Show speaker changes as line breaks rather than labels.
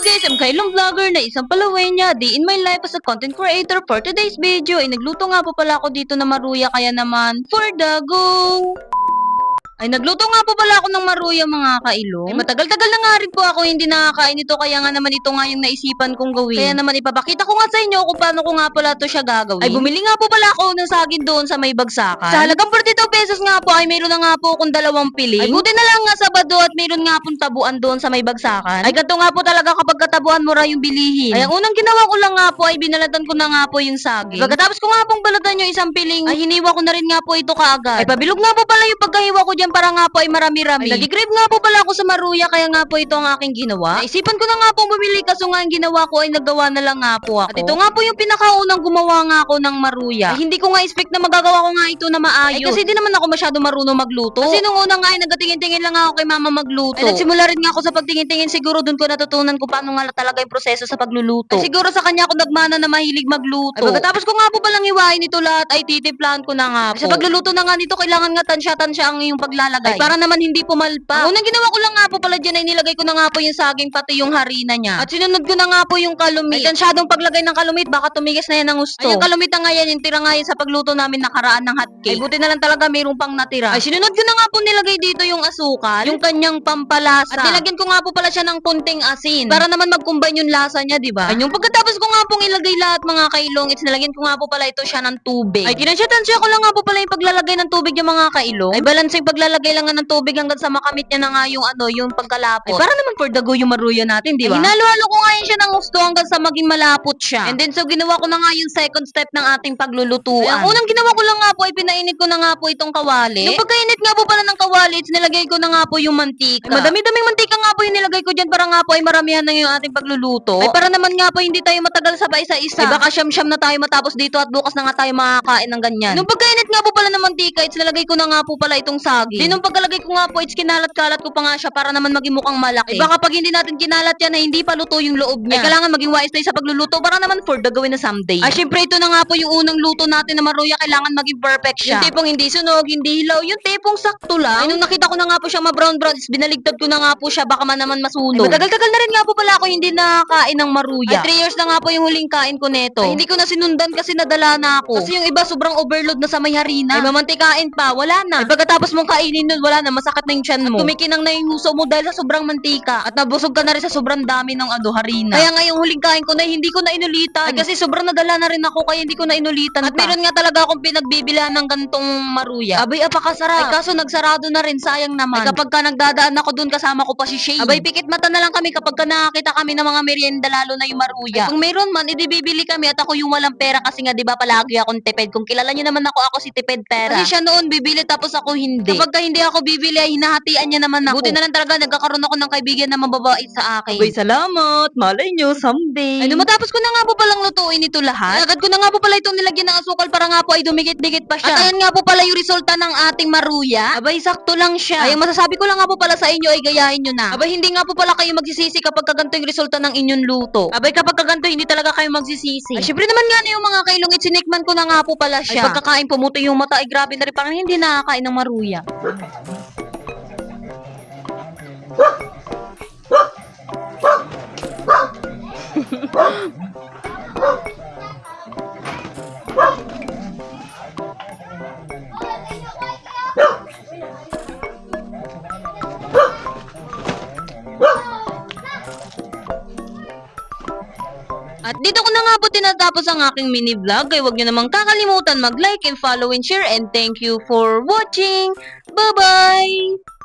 guys, I'm Kailong Vlogger na isang palawenya di in my life as a content creator for today's video ay nagluto nga po pala ako dito na maruya kaya naman for the go! Ay nagluto nga po pala ako ng maruya mga kailong. Ay matagal-tagal na nga rin po ako hindi nakakain ito kaya nga naman ito nga yung naisipan kong gawin. Kaya naman ipapakita ko nga sa inyo kung paano ko nga pala to siya gagawin. Ay bumili nga po pala ako ng saging doon sa may bagsakan. Sa halagang 42 pesos nga po ay mayroon na nga po akong dalawang piling. Ay buti na lang nga Sabado at mayroon nga pong tabuan doon sa may bagsakan. Ay ganito nga po talaga kapag katabuan mo ra yung bilihin. Ay ang unang ginawa ko lang nga po ay binalatan ko na nga po yung saging. Pagkatapos ko nga pong balatan yung isang piling, ay hiniwa ko na rin nga po ito kaagad. Ay pabilog nga po pala yung pagkahiwa ko dyan para nga po ay marami-rami. Ay nag-grave nga po pala ako sa maruya kaya nga po ito ang aking ginawa. Naisipan ko na nga po bumili kaso nga ang ginawa ko ay nagawa na lang nga po ako. At ito nga po yung pinakaunang gumawa nga ako ng maruya. Ay hindi ko nga expect na magagawa ko nga ito na maayos. Ay kasi di naman ako masyado marunong magluto. Kasi nung una nga ay nagatingin-tingin lang ako kay mama magluto. Ay nagsimula rin nga ako sa pagtingin-tingin siguro dun ko natutunan kung paano nga talaga yung proseso sa pagluluto. Ay siguro sa kanya ako nagmana na mahilig magluto. Ay pagkatapos ko nga po palang iwain ito lahat ay titiplahan ko na nga po. Sa pagluluto na nga nito kailangan nga tansya-tansya ang iyong paglalagay. Ay para naman hindi pumalpa. Ang unang ginawa ko lang nga po pala dyan ay nilagay ko na nga po yung saging pati yung harina niya. At sinunod ko na nga po yung kalumit. Ay tansyadong paglagay ng kalumit baka tumigis na yan ng gusto. Ay yung kalumit na nga yan yung tira nga yan sa pagluto namin nakaraan ng hotcake. Ay buti na lang talaga mayroong pang natira. Ay sinunod ko na nga po nilagay dito yung asukal, yung kanyang pampalasa. At nilagyan ko nga po pala siya ng kunting asin para naman mag-combine yung lasa niya, di ba? Ay yung pagkatapos ko nga pong ilagay lahat mga kailong, it's nilagyan ko nga po pala ito siya ng tubig. Ay tinansya-tansya ko lang nga po pala yung paglalagay ng tubig yung mga kailong. Ay balansing paglalagay lang nga ng tubig hanggang sa makamit niya na nga yung ano, yung pagkalapot. Ay para naman for the go yung maruya natin, di ba? Hinalo-halo ko nga yun siya ng gusto hanggang sa maging malapot siya. And then so ginawa ko na nga yung second step ng ating paglulutuan. Ay, ang unang ginawa ko lang nga po ay pinainit ko na nga po itong kawali. Yung pagkainit nga po pala ng kawali, it's nilagay ko na nga po yung mantika. Ay, madami-daming mantika nga po yung nilagay ko dyan para nga po ay maramihan na yung ating pagluluto. Ay para naman nga po hindi tayo matagal sa isa. Ay baka siyam-siyam na tayo matapos dito at bukas na nga tayo makakain ng ganyan. Nung pagkainit nga po pala ng mantika, it's nilagay ko na nga po pala itong saging. Di nung pagkalagay ko nga po, it's kinalat-kalat ko pa nga siya para naman maging mukhang malaki. Ay baka pag hindi natin kinalat yan ay hindi pa luto yung loob niya. Ay kailangan maging wise tayo sa pagluluto para naman for the gawin na someday. Ay syempre ito na nga po yung unang luto natin na maruya, kailangan maging perfect siya. Yung tipong hindi sunog, hindi hilaw, yung tipong sakto lang. Ay nung nakita ko na nga po siya ma-brown brown, is binaligtad ko na nga po siya, baka man naman masunog. Ay matagal-tagal na rin nga po pala ako hindi nakakain ng maruya. Ay 3 years na nga po yung huling kain ko neto. Ay hindi ko na sinundan kasi nadala na ako. Kasi yung iba sobrang overload na sa may harina. Ay mamantikain pa, wala na. Ay pagkatapos mong kainin nun, wala na, masakit na yung tiyan mo. At kumikinang na yung huso mo dahil sa sobrang mantika. At nabusog ka na rin sa sobrang dami ng ano, harina. Kaya nga yung huling kain ko na hindi ko na inulitan. Ay kasi sobrang nadala na rin ako kaya hindi ko na inulitan At meron nga talaga akong pinagbibilihan ng gantong maruya. Abay, apakasarap. Ay kaso nagsarado na rin, sayang naman. Ay kapag ka nagdadaan ako dun, kasama ko pa si Shane. Abay, pikit mata na lang kami kapag ka nakakita kami ng mga merienda, lalo na yung maruya. Ay, kung meron man, edi bibili kami at ako yung walang pera kasi nga, di ba, palagi akong tipid. Kung kilala niyo naman ako, ako si tipid pera. Kasi siya noon bibili tapos ako hindi. Kapag ka hindi ako bibili, ay hinahatian niya naman ako. Buti na lang talaga, nagkakaroon ako ng kaibigan na mababait sa akin. Abay, salamat. Malay nyo, someday. Ay, nung matapos ko na nga po palang lutuin ito lahat. Agad ko na nga po pala itong nilagyan ng asukal para nga po ay dumikit-dikit pa siya. At ayan nga po pala yung resulta ng ating maruya. Abay, sakto lang siya. Ay, masasabi ko lang nga po pala sa inyo ay gayahin nyo na. Abay, hindi nga po pala kayo magsisisi kapag kaganto yung resulta ng inyong luto. Abay, kapag kaganto, hindi talaga kayo magsisisi. Ay, syempre naman nga na yung mga kailong sinikman ko na nga po pala siya. Ay, pagkakain pumuti yung mata, ay grabe na rin. Parang hindi nakakain ng maruya. What? At dito ko na nga po tinatapos ang aking mini vlog. Kaya huwag nyo namang kakalimutan mag-like and follow and share. And thank you for watching. Bye-bye!